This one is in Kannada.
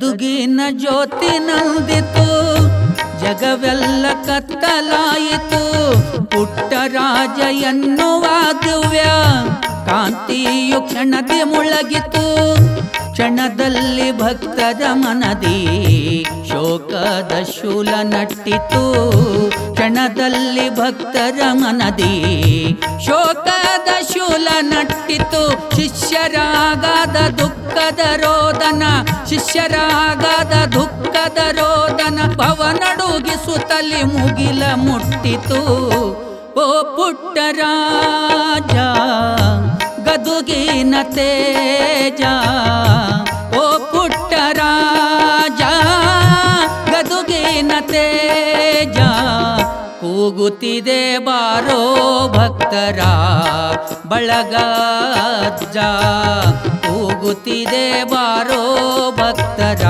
ಗದುಗಿನ ಜ್ಯೋತಿ ನಂದಿತು, ಜಗವೆಲ್ಲ ಕತ್ತಲಾಯಿತು. ಪುಟ್ಟ ರಾಜ ಎನ್ನುವ ದಿವ್ಯ ಕಾಂತಿಯು ಕ್ಷಣದಿ ಮುಳಗಿತು. ಕ್ಷಣದಲ್ಲಿ ಭಕ್ತರ ಮನದಿ ಶೋಕದ ಶೂಲ ನಟ್ಟಿತು. ಕ್ಷಣದಲ್ಲಿ ಭಕ್ತರ ಮನದಿ ನಟ್ಟಿತು ಶಿಷ್ಯರಾಗದ ದುಃಖದ ರೋದನ, ಶಿಷ್ಯರಾಗದ ದುಃಖದ ರೋದನ ಭವನಡುಗಿಸುತ್ತಲಿ ಮುಗಿಲ ಮುಟ್ಟಿತು. ಓ ಪುಟ್ಟರಾಜ, ಗದುಗಿನ ತೇಜ, ಓ ಪುಟ್ಟರಾಜ, ಗದುಗಿನ ತೇಜ, ಕೂಗುತ್ತಿದೆ ಬಾರೋ ಭಕ್ತರ ಬಳಗಜ್ಜ ಕೂಗುತ್ತಿದೆ ಬಾರೋ ಭಕ್ತರ